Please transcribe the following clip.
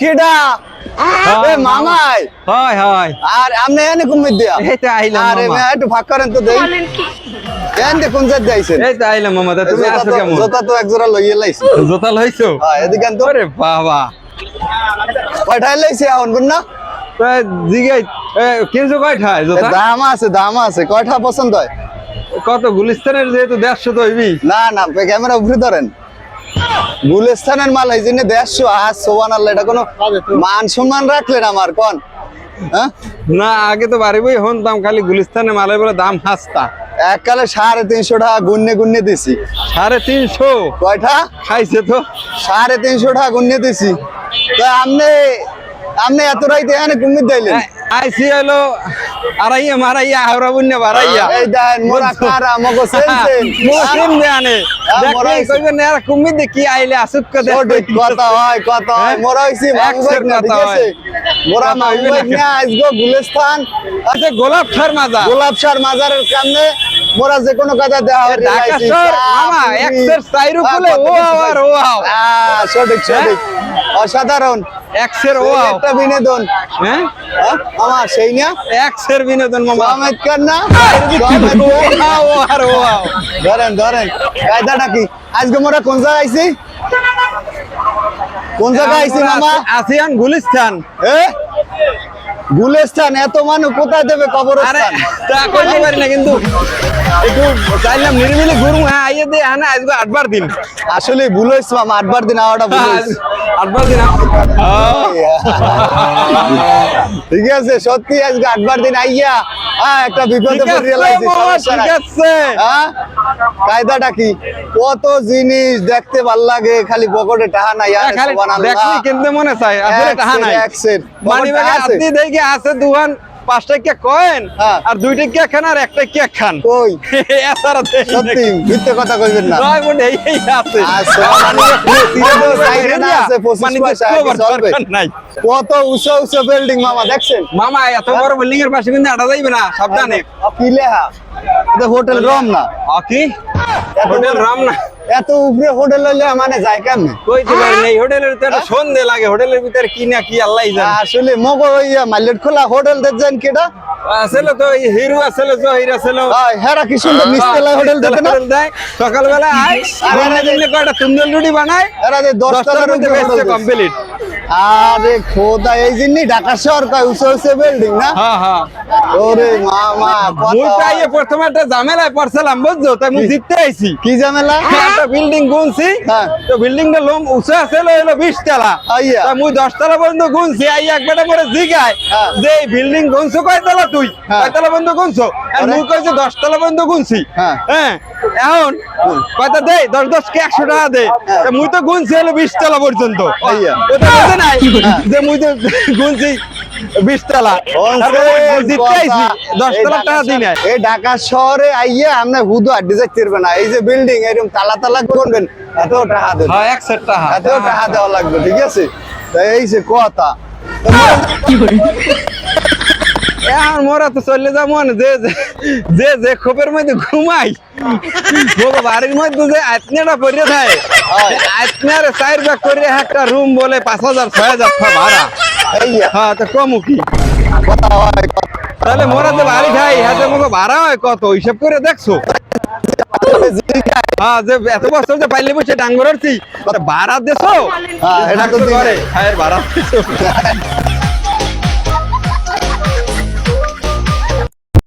কিডা এ মামাই। হয় হয়। আর আপনি এনে দিয়া। এই তো আইলাম আরে। একটু ফাঁক করেন তো দেই। এন দে কোন জাত যাইছেন? এই তো আইলাম মামা তুমি আছো কেমন? জোতা তো এক জোড়া লইয়ে লাইছি। জোতা লইছো? হ্যাঁ এদিকে আন তো ওরে বাবা। কয়টাই লাইছি এখন কোন না তা জিগাই এ, কিনছো কয়টায় এ, জোতা? দাম আছে দাম আছে। কয়টা পছন্দ হয়? কত গুলিস্তানের যেহেতু দেড়শো তো হইবি। না না ক্যামেরা উপরে ধরেন। গুলিস্তানের মাল এই জন্য দেড়শো। আজ সোবান আল্লাহ এটা কোনো মান সম্মান রাখলেন আমার কোন? হ্যাঁ? না আগে তো বাড়ি বই হনতাম খালি গুলিস্তানের মালে বলে দাম হাসতা এককালে সাড়ে তিনশো টাকা গুন্নে গুন্নে দিছি। সাড়ে তিনশো? কয়টা? খাইছে তো। সাড়ে তিনশো টাকা গুন্নে দিছি। তো আপনি আপনি এত রাইতে এখানে কুমির দিলেন? আইসি হলো আড়াইয়া মারাইয়া হাওড়া বুন্যা বাড়াইয়া। এই দেন মোরা কারা? মগো মুসলিম জানে হ্যাঁ, দেখলে মোরা হইছে। কইবেন এরা কুমির দেখি আইলে আসুক কে সঠিক কথা হয় কথা হয়। হ্যাঁ? মোরা হইছি একশের মাহবুব না ঠিক কথা আছে? হয়। মোরা কথা হইবে মাহবুব না। না আজগো গুলিস্তান। আচ্ছা গোলাপ সার মাজারের সামনে মোরা যে কোনো কাজে দেওয়া হয় ঢাকা শহর, মামা, এক্সের চাইরু আহ, ও কিছু ও আও। সঠিক সঠিক। অসাধারণ। এক্সের ও একটা বিনোদন। হ্যাঁ? হ্যাঁ? মামা সেই না? এক্সের বিনোদন মামা। চমৎকার না? ও ও আর ও ধরেন ধরেন। কায়দাটা কি? আজকে মোরা কোন জায়গায় আইছি? কোন জায়গায় আইছি মামা? আসিয়ান গুলিস্তান। গুলেস্তান এত মানুষ কোথায় দেবে? আরে কবরস্থান তা কইতে পারি না কিন্তু। একটু চাইলাম নিরিবিলি হ্যাঁ আইয়ে দে হ্যাঁ আজকে আটবার দিন। আসলে ভুল হয়েছে মামা আটবার দিন আওয়াটা ভুল হয়েছে। আটবার দিন ঠিক আছে সত্যি আজকে আটবার দিন আইয়া হ্যাঁ একটা বিপদে পড়ে ঠিক আছে। হ্যাঁ? কায়দাটা কি কত জিনিস দেখতে ভালো লাগে খালি পকেটে টাহা নাই আর খালি। দেখলি কিনতে মনে চাই আসলে টাহা নাই। মানি ব্যাগে? আপনি দেখি আছে দুহান পাঁচ টাকা কয়েন হ্যাঁ। আর দুই টাকা খান আর এক টাকা খান। কই? এছাড়া সত্যি মিথ্যে কথা কইবেন না। নয় মোট এই আছে। মানে নাই? কত উঁচু উঁচু বিল্ডিং মামা দেখছেন? মামা এত বড় বিল্ডিং এর পাশে কিন্তু আটা যাইবে না সাবধানে। কি লেহা হোটেল রম না। কি? হোটেল রাম না। এত উপরে হোটেল হইলে মানে যায় কেমনে? কইতে পারি না এই হোটেলের তো একটা সন্ধে লাগে হোটেলের ভিতরে কি না কি আল্লাহ জানে। আসলে মগো ওই মাল্লেট খোলা হোটেল দেখছেন কেটা আসলে তো এই হিরো আসলে জহির আসলে। হয় হেরা কি সুন্দর নিচতলা হোটেল দেখে না? দেয়। সকালবেলা আয় আর যে- কয়টা তুন্দল রুটি বানায়? এরা যে দশ দশটার টাকার মধ্যে বেচছে কমপ্লিট আরে খোদা এই জিনিস ঢাকা শহর কয় উঁচু উঁচু বিল্ডিং না? হ্যাঁ হ্যাঁ। ওরে মামা মুই কথা প্রথমে একটা ঝামেলায় পড়ছিলাম বুঝছ তাই মুই জিততে আইছি কি ঝামেলা একটা বিল্ডিং গুনছি হ্যাঁ। তো বিল্ডিং লোম উঁচু আছে হলো বিশ তলা আইয়া। তা মুই দশ তলা পর্যন্ত গুনছি আই একবারে হ্যাঁ। যে বিল্ডিং গুনছো কয় তলা তুই হ্যাঁ। কয় তলা পর্যন্ত গুনছো আর আরে। কইছে দশ তলা পর্যন্ত গুনছি হ্যাঁ। হ্যাঁ এখন কয়টা দে দশ দশ কে একশো টাকা দে মুই তো গুনছি হলো বিশ তলা পর্যন্ত আইয়া। ওটা বোঝে নাই যে মুই তো গুনছি বিশ তলা। দশ টাকা এই ঢাকা শহরে আইয়া আপনি হুদু আড্ডি যাইতে না। এই যে বিল্ডিং এরকম তালা তালা করবেন এত টাকা দেন। হ্যাঁ এক সেট টাকা। এত টাকা দেওয়া লাগবে ঠিক আছে? তা এই যে কথা। তো এখন মোরা তো চলে যাব না যে যে- যে খোপের মধ্যে ঘুমাই বাড়ির মধ্যে যে আতনিয়াটা পড়ে থাকে। আতনিয়ার চার ব্যাগ করে একটা রুম বলে পাঁচ হাজার ছয় হাজার ভাড়া। হ্যাঁ তো কম কি? হয় তাহলে মোরা যে বাড়ি খাই হাতে মুখে ভাড়া হয় কত? হিসেব করে দেখছ? হ্যাঁ যে এত বছর যে পাইলে বসে ডাঙ্গর ভাড়া দেছো? হ্যাঁ, হ্যাঁ ভাড়া